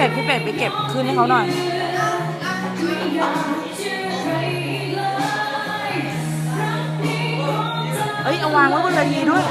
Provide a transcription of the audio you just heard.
เป็ดพี่เป็ดไปเก็บคืนให้เขาหน่อยเอ้ยเอาวางไว้บนเวทีด้วย